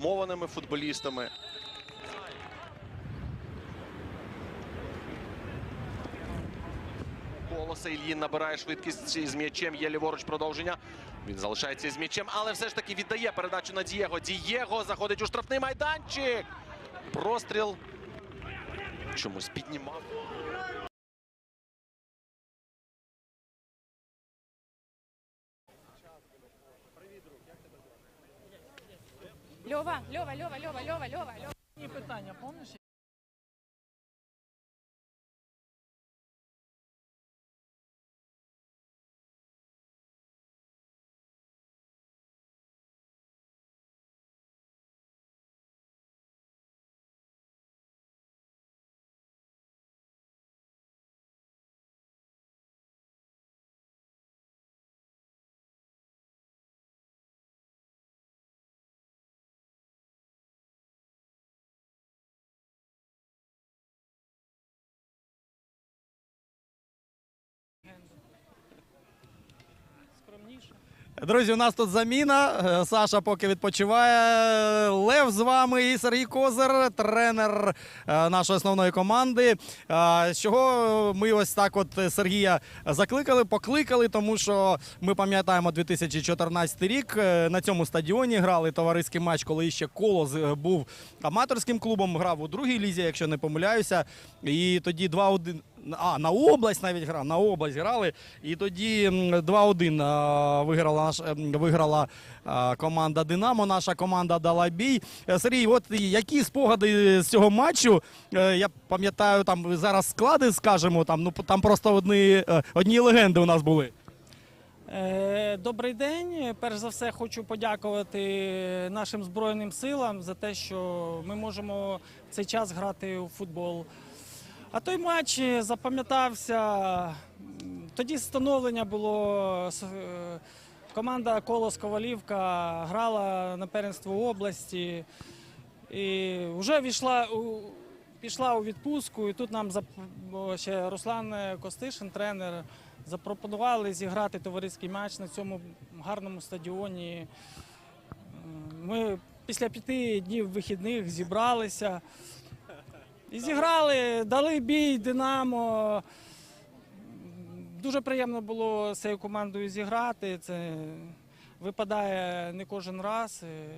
мованими футболістами. Колоса Ільїн набирає швидкість з м'ячем. Є ліворуч продовження. Він залишається з м'ячем, але все ж таки віддає передачу на Дієго. Дієго заходить у штрафний майданчик. Простріл. Чомусь піднімав. Льова, Льова, Льова, Льова, питання, помниш? Друзі, у нас тут заміна. Е, Саша поки відпочиває. Лев з вами і Сергій Козир, тренер е, нашої основної команди. Е, З чого ми ось так от Сергія закликали, покликали, тому що ми пам'ятаємо 2014 рік. На цьому стадіоні грали товариський матч, коли ще Колос був аматорським клубом, грав у другій лізі, якщо не помиляюся. І тоді 2-1. А, на область навіть грав, на область грали. І тоді м, 2-1 виграла, ем, виграла команда Динамо. Наша команда дала бій. Е, Сергій, от які спогади з цього матчу? Е, Я пам'ятаю, там зараз склади скажемо, там, ну, там просто одні, е, одні легенди у нас були. Добрий день. Перш за все, хочу подякувати нашим Збройним силам за те, що ми можемо в цей час грати у футбол. А той матч е, запам'ятався. Тоді становлення було. е, Команда Колос Ковалівка грала на первенство області. І вже війшла пішла у відпустку, і тут нам ще Руслан е, Костишин, тренер, запропонували зіграти товариський матч на цьому гарному стадіоні. Ми після п'яти днів вихідних зібралися і зіграли, дали бій Динамо. Дуже приємно було з цією командою зіграти. Це випадає не кожен раз. Е,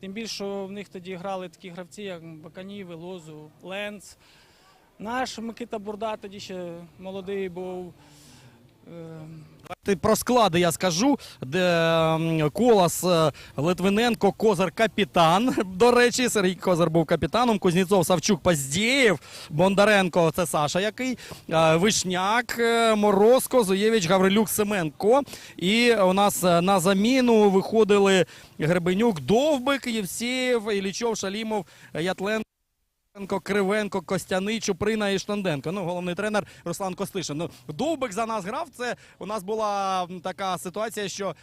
Тим більше, в них тоді грали такі гравці, як Баканів, Лозу, Ленц. Наш Микита Бурда тоді ще молодий був. Про склади я скажу, де м, Колос, е, Литвиненко, Козар капітан. До речі, Сергій Козар був капітаном. Кузнєцов, Савчук, Паздєєв, Бондаренко це Саша який, е, Вишняк, е, Морозко, Зуєвич, Гаврилюк, Семенко. І у нас на заміну виходили Гребенюк, Довбик, Євсєєв, Ілічов, Шалімов, Ятленко. Кривенко, Костяний, Чуприна і Штанденко. Ну, головний тренер Руслан Костишин. Ну, Довбик за нас грав. Це у нас була така ситуація, що е,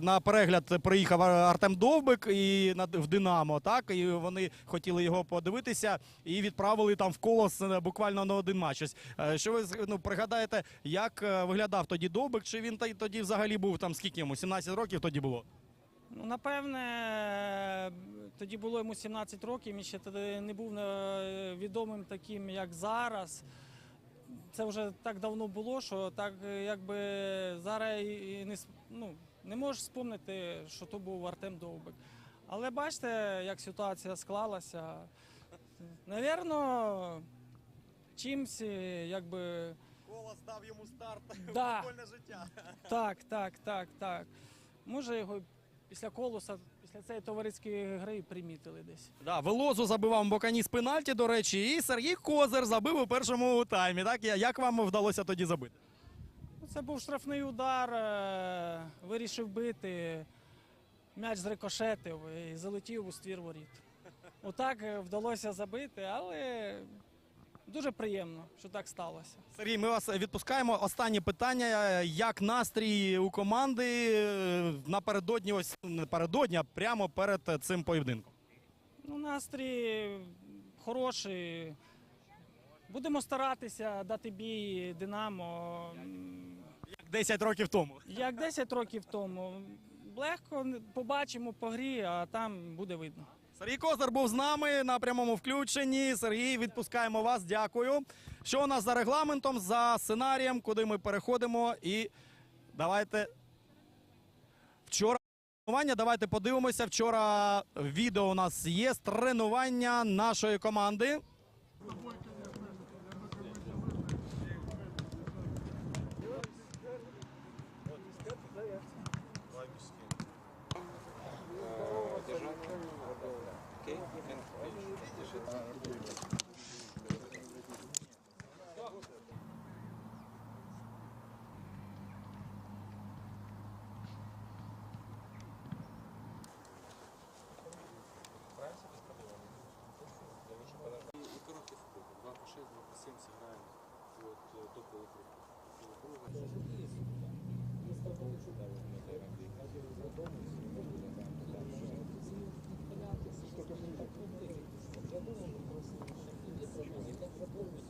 на перегляд приїхав Артем Довбик і на в Динамо. Так і вони хотіли його подивитися і відправили там в колос е, буквально на один матч. Ось, е, що ви ну, пригадаєте, як е, виглядав тоді Довбик? Чи він тоді взагалі був там скільки йому? 17 років тоді було? Ну, напевне, тоді було йому 17 років, він ще тоді не був е, відомим таким, як зараз. Це вже так давно було, що так е, якби зараз і не, ну, не можеш спомнити, що то був Артем Довбик. Але бачите, як ситуація склалася. Навірно, чимсь, е, якби. Колос дав йому старт Да. життя. Так, так, так, так. Може, його після колоса, після цієї товариської гри примітили десь. Да, Велозу забивав Бокані з пенальті, до речі, і Сергій Козир забив у першому таймі. Так, як вам вдалося тоді забити? Ну, Це був штрафний удар, е, вирішив бити. М'яч зрикошетив і залетів у ствір воріт. Отак е, вдалося забити, але дуже приємно, що так сталося. Сергій, ми вас відпускаємо. Останнє питання: як настрій у команди е, напередодні, ось не напередодні, а прямо перед цим поєдинком? Ну, настрій хороший. Будемо старатися дати бій Динамо. Як 10 років тому. Як 10 років тому. легко. Побачимо по грі, а там буде видно. Сергій Козар був з нами на прямому включенні. Сергій, відпускаємо вас. Дякую. Що у нас за регламентом, за сценарієм, куди ми переходимо? І давайте вчора. Тренування, давайте подивимося. Вчора відео у нас є тренування нашої команди. И короткий футбол. 2 по 6, 2 по 7 сыграем вот, э, до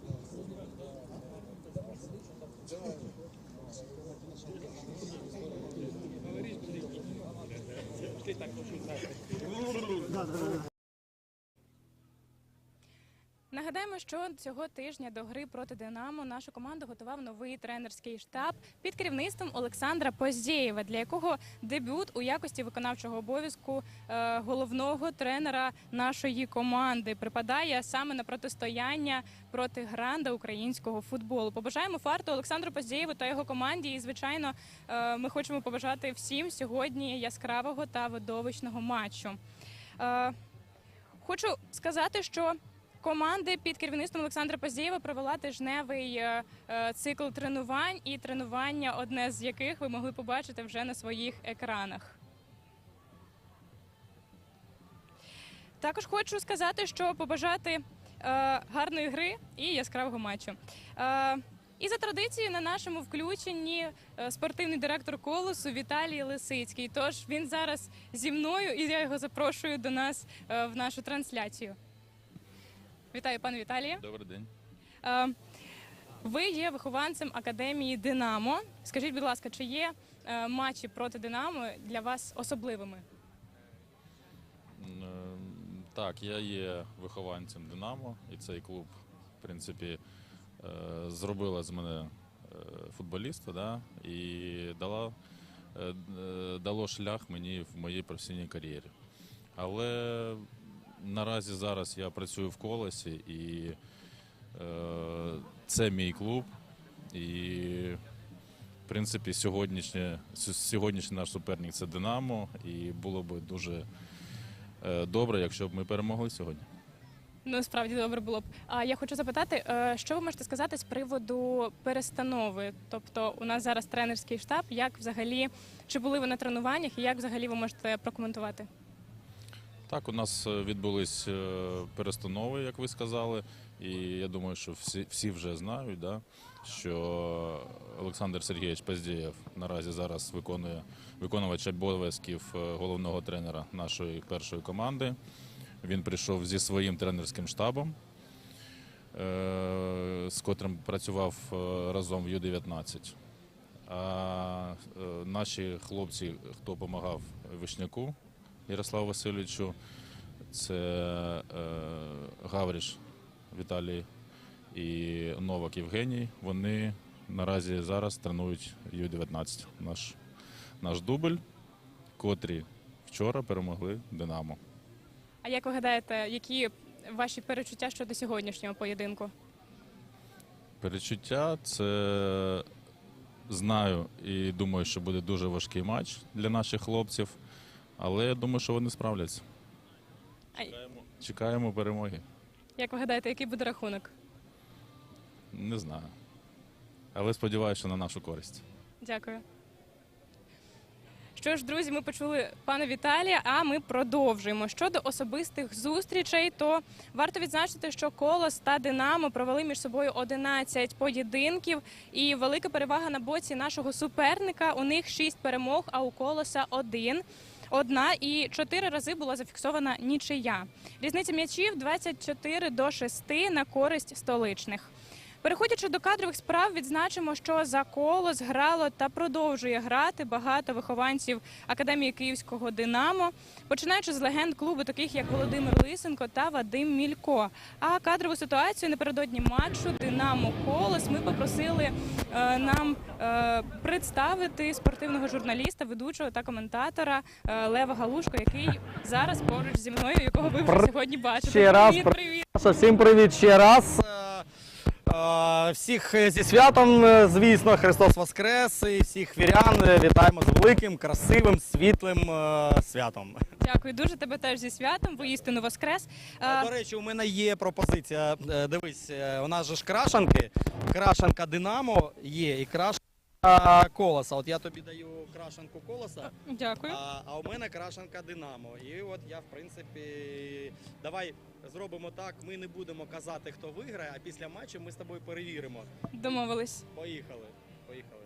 Нагадаємо, що цього тижня до гри проти Динамо нашу команду готував новий тренерський штаб під керівництвом Олександра Поздєєва, для якого дебют у якості виконавчого обов'язку е, головного тренера нашої команди припадає саме на протистояння проти гранда українського футболу. Побажаємо фарту Олександру Поздєєву та його команді. І звичайно, е, ми хочемо побажати всім сьогодні яскравого та видовищного матчу. Е, Хочу сказати, що команди під керівництвом Олександра Пазієва провела тижневий е, е, цикл тренувань, і тренування, одне з яких ви могли побачити вже на своїх екранах. Також хочу сказати, що побажати е, гарної гри і яскравого матчу. Е, і за традицією на нашому включенні е, спортивний директор колосу Віталій Лисицький. Тож він зараз зі мною, і я його запрошую до нас в нашу трансляцію. Вітаю, пане Віталіє. Добрий день. Е, Ви є вихованцем академії Динамо. Скажіть, будь ласка, чи є е, матчі проти Динамо для вас особливими? Е, Так, я є вихованцем Динамо, і цей клуб, в принципі, зробила з мене футболіста, да, і дала, дало шлях мені в моїй професійній кар'єрі. Але наразі зараз я працюю в колесі, і е, це мій клуб. І, в принципі, сьогоднішнє, сьогоднішній наш суперник це Динамо, і було б дуже е, добре, якщо б ми перемогли сьогодні. Ну, справді добре було б. А я хочу запитати, е, що ви можете сказати з приводу перестанови? Тобто, у нас зараз тренерський штаб. Як взагалі чи були ви на тренуваннях, і як взагалі ви можете прокоментувати? Так, у нас е, відбулись е, перестанови, як ви сказали, і я думаю, що всі, всі вже знають, да, що Олександр Сергійович Паздєєв наразі зараз виконує виконувач обов'язків е, головного тренера нашої першої команди. Він прийшов зі своїм тренерським штабом, з котрим працював разом в Ю-19. А наші хлопці, хто допомагав Вишняку Ярославу Васильовичу, це е, Гавріш Віталій і Новак Євгеній. Вони наразі зараз тренують Ю-19, наш, наш дубль, котрі вчора перемогли Динамо. А як ви гадаєте, які ваші перечуття щодо сьогоднішнього поєдинку? Перечуття це знаю і думаю, що буде дуже важкий матч для наших хлопців, але я думаю, що вони справляться. Чекаємо, чекаємо перемоги. як ви гадаєте, який буде рахунок? Не знаю. Але сподіваюся, що на нашу користь. Дякую. Що ж, друзі, ми почули пана Віталія, а ми продовжуємо. Щодо особистих зустрічей, то варто відзначити, що Колос та Динамо провели між собою 11 поєдинків, і велика перевага на боці нашого суперника. У них 6 перемог, а у Колоса один. Одна і чотири рази була зафіксована нічия. Різниця м'ячів 24 до 6 на користь столичних. Переходячи до кадрових справ, відзначимо, що за колос грало та продовжує грати багато вихованців академії Київського Динамо, починаючи з легенд клубу, таких як Володимир Лисенко та Вадим Мілько. А кадрову ситуацію напередодні матчу Динамо Колос ми попросили е, нам е, представити спортивного журналіста, ведучого та коментатора е, Лева Галушко, який зараз поруч зі мною, якого ви вже сьогодні бачите. ще раз Привіт, привіт. Всім привіт ще раз. Е, е, Всіх зі святом, е, звісно, Христос Воскрес і всіх вірян е, вітаємо з великим, красивим, світлим е, святом. Дякую дуже тебе теж зі святом. Воістину воскрес. Е, До речі, у мене є пропозиція. Е, Дивись, е, у нас же ж крашанки. Крашанка Динамо є і крашанка колоса. От я тобі даю крашанку колоса. Дякую. А, а у мене крашенка Динамо. І от я, в принципі, давай зробимо так. Ми не будемо казати, хто виграє, а після матчу ми з тобою перевіримо. Домовились. Поїхали. Поїхали.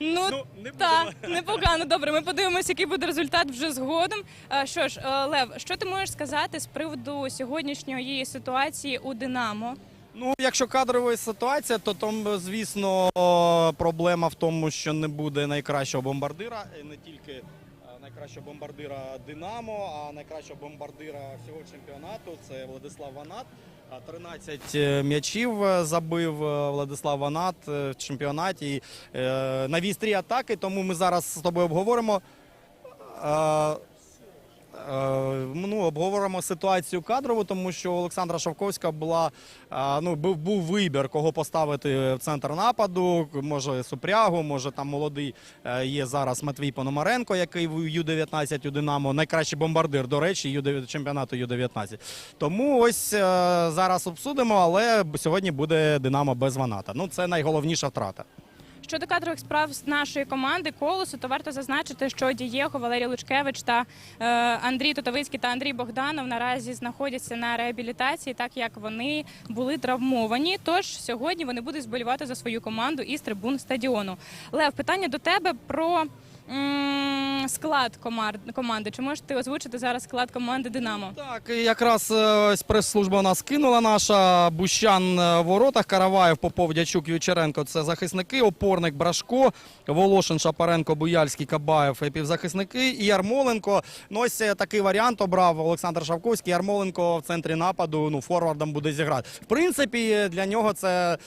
Ну, Ну, не так, непогано. Добре, ми подивимося, який буде результат вже згодом. Е, Що ж, е, Лев, що ти можеш сказати з приводу сьогоднішньої ситуації у Динамо? Ну, якщо кадрова ситуація, то там, звісно, проблема в тому, що не буде найкращого бомбардира, не тільки е, найкращого бомбардира Динамо, а найкращого бомбардира всього чемпіонату це Владислав Ванат. А 13 м'ячів е, забив е, Владислав Ванат е, в чемпіонаті І, е, на вістрі атаки, тому ми зараз з тобою обговоримо. Е, Ну, обговоримо ситуацію кадрову, тому що Олександра Шовковська була е, ну був, був вибір, кого поставити в центр нападу. Може Супрягу, може там молодий е, є зараз Матвій Пономаренко, який в Ю-19 у Динамо, найкращий бомбардир, до речі, Ю чемпіонату Ю-19. Тому ось зараз обсудимо, але сьогодні буде Динамо без Ваната. Ну це найголовніша втрата. Щодо кадрових справ з нашої команди колосу, то варто зазначити, що Дієго, Валерій Лучкевич та е, Андрій Тотовицький та Андрій Богданов наразі знаходяться на реабілітації, так як вони були травмовані. Тож сьогодні вони будуть зболівати за свою команду із трибун стадіону. Лев, питання до тебе про склад команди. Чи можеш ти озвучити зараз склад команди Динамо? Так, якраз е, прес-служба нас кинула наша Бущан е, в воротах, Караваєв, Попов, Дячук, Вівчаренко. Це захисники, опорник Брашко, Волошин, Шапаренко, Буяльський, Кабаєв, півзахисники і Ярмоленко. Ну ось е, такий варіант обрав Олександр Шавковський. Ярмоленко в центрі нападу, ну форвардом буде зіграти. В принципі, для нього це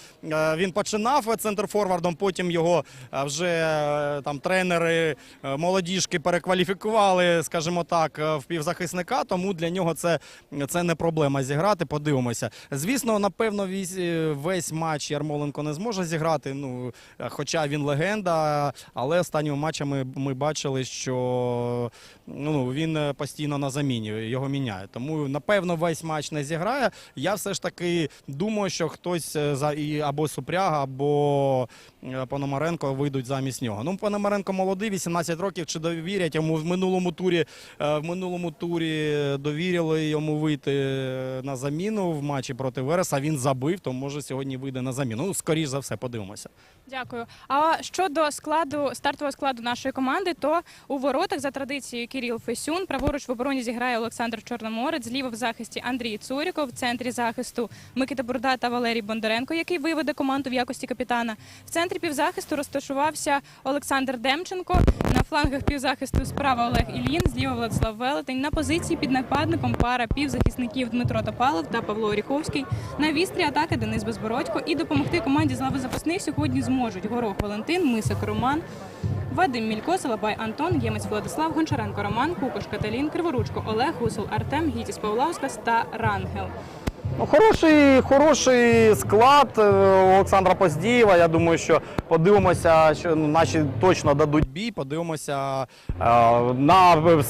він починав центр форвардом, потім його вже там тренери е, молодіжки перекваліфікували, скажімо так, е, в півзахисника. Тому для нього це, це не проблема зіграти. Подивимося. Звісно, напевно, весь, е, весь матч Ярмоленко не зможе зіграти. Ну, хоча він легенда, але останніми матчами ми бачили, що ну, він постійно на заміні його міняє. Тому, напевно, весь матч не зіграє. Я все ж таки думаю, що хтось або Супряга, або Пономаренко вийдуть замість нього. Ну, Пономаренко молодий, 18 років. Чи довірять йому в минулому турі? е, В минулому турі довірили йому вийти е, на заміну в матчі проти Вереса. Він забив, то може сьогодні вийде на заміну. Ну, скоріш за все, подивимося. Дякую. А щодо складу стартового складу нашої команди, то у воротах за традицією Кирил Фесюн, праворуч в обороні зіграє Олександр Чорноморець, зліва в захисті Андрій Цуріков, в центрі захисту Микита Бурда та Валерій Бондаренко, який виведе команду в якості капітана. В центрі півзахисту розташувався Олександр Демченко. На флангах півзахисту справа Олег Ільїн, зліва Владислав Велетень. На позиції під нападником пара півзахисників Дмитро Топалов та Павло Оріховський. На вістрі атаки Денис Безбородько. І допомогти команді з лави запасних сьогодні зможуть Горох Валентин, Мисик Роман, Вадим Мілько, Салабай Антон, Ємець Владислав, Гончаренко Роман, Кукош Каталін, Криворучко Олег, Гусел Артем, Гітіс Павлаускас та Рангел. Ну, хороший, хороший склад е, Олександра Поздієва. Я думаю, що подивимося, що ну, наші точно дадуть бій. Подивимося е, на,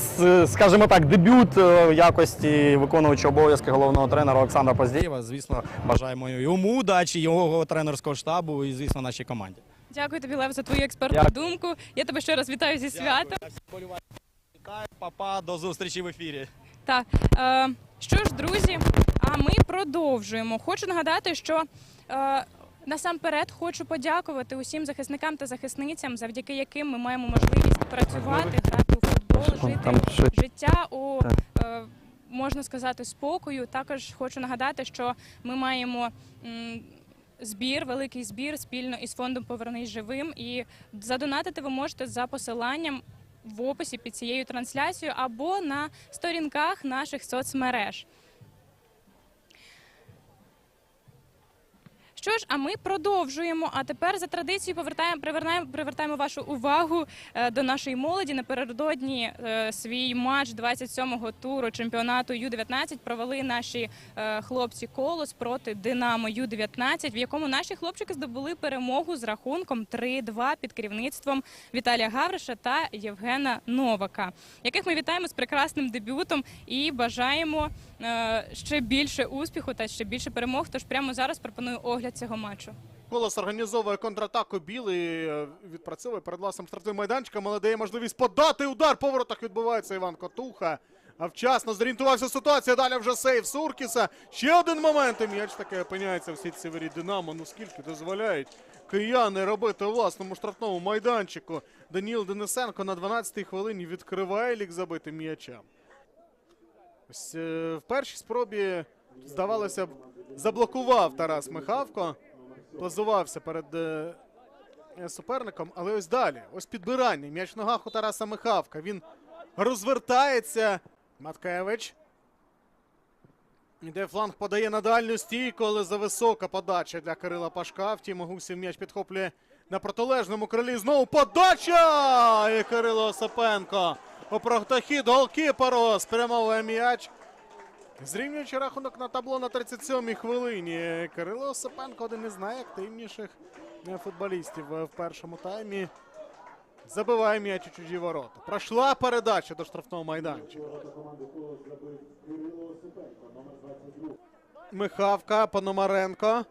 скажімо так, дебют е, в якості виконуючого обов'язки головного тренера Олександра Поздієва. Звісно, бажаємо йому удачі, його тренерського штабу і, звісно, нашій команді. Дякую тобі, Лев, за твою експертну Дякую. думку. Я тебе ще раз вітаю зі святом. Вітаю, папа, до зустрічі в ефірі. Так, що ж, друзі, а ми продовжуємо. Хочу нагадати, що е, насамперед хочу подякувати усім захисникам та захисницям, завдяки яким ми маємо можливість працювати, грати у футбол, жити життя у е, можна сказати, спокою. Також хочу нагадати, що ми маємо. м, Збір, великий збір спільно із фондом Повернись живим. І задонатити ви можете за посиланням в описі під цією трансляцією або на сторінках наших соцмереж. Що ж, а ми продовжуємо. А тепер за традицією повертаємо, привертаємо, привертаємо вашу увагу е, до нашої молоді. Напередодні е, свій матч 27-го туру чемпіонату Ю-19 провели наші е, хлопці Колос проти Динамо Ю-19, в якому наші хлопчики здобули перемогу з рахунком 3-2 під керівництвом Віталія Гавриша та Євгена Новака, яких ми вітаємо з прекрасним дебютом і бажаємо ще більше успіху та ще більше перемог. Тож прямо зараз пропоную огляд цього матчу. Колос організовує контратаку. Білий е, відпрацьовує перед власним стартовим майданчиком, але дає можливість подати удар. По воротах відбувається Іван Котуха. А вчасно зорієнтувався ситуація. Далі вже сейв Суркіса. Ще один момент. І м'яч таки опиняється в сітці воріт Динамо. Ну скільки дозволяють кияни робити власному штрафному майданчику. Даніл Денисенко на 12-й хвилині відкриває лік забити м'ячам. Ось е, в першій спробі, здавалося б, заблокував Тарас Михавко. Позувався перед е, е, суперником, але ось далі. Ось підбирання. М'яч в ногах у Тараса Михавка. Він розвертається. Маткевич. Іде фланг подає на дальню стійку, але зависока подача для Кирила Пашка. Втім, Гусів м'яч підхоплює на протилежному крилі. Знову подача! І Кирило Осипенко. У протохід голкіперу спрямовує м'яч. Зрівнюючи рахунок на табло на 37-й хвилині. Кирило Осипенко один із найактивніших футболістів в першому таймі. Забиває м'яч у чужі ворота. Пройшла передача до штрафного майданчика. Михавка, Пономаренко.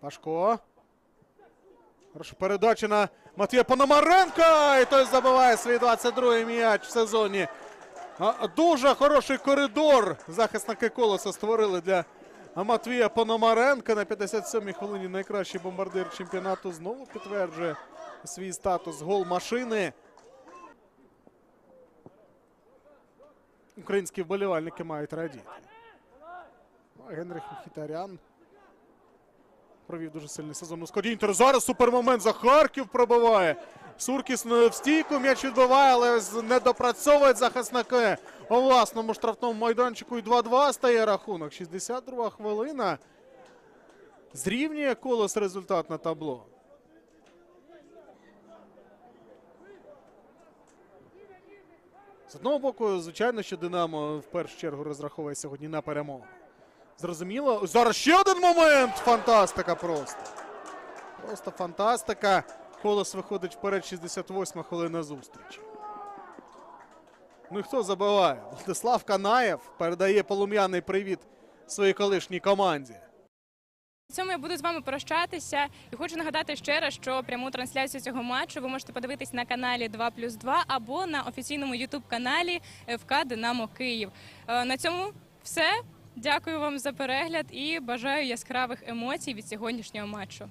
Пашко. Хороша передача на Матвія Пономаренка. І той забиває свій 22-й м'яч в сезоні. Дуже хороший коридор захисники колеса створили для Матвія Пономаренка на 57-й хвилині. Найкращий бомбардир чемпіонату знову підтверджує свій статус гол машини. Українські вболівальники мають радіти. Генрих Мхітарян провів дуже сильний сезон у складі Інтер. Зараз супермомент за Харків пробиває. Суркіс в стійку м'яч відбиває, але ось не допрацьовують захисники у власному штрафному майданчику. І 2-2 стає рахунок. 62 хвилина. Зрівнює колос результат на табло. З одного боку, звичайно, що Динамо в першу чергу розраховує сьогодні на перемогу. Зрозуміло. Зараз ще один момент. Фантастика просто. Просто фантастика. Колос виходить вперед 68 хвилина зустрічі. Ну і хто забиває? Владислав Канаєв передає полум'яний привіт своїй колишній команді. На цьому я буду з вами прощатися і хочу нагадати ще раз, що пряму трансляцію цього матчу ви можете подивитись на каналі 2 плюс 2 або на офіційному ютуб каналі ФК Динамо Київ. Е, На цьому все. Дякую вам за перегляд і бажаю яскравих емоцій від сьогоднішнього матчу.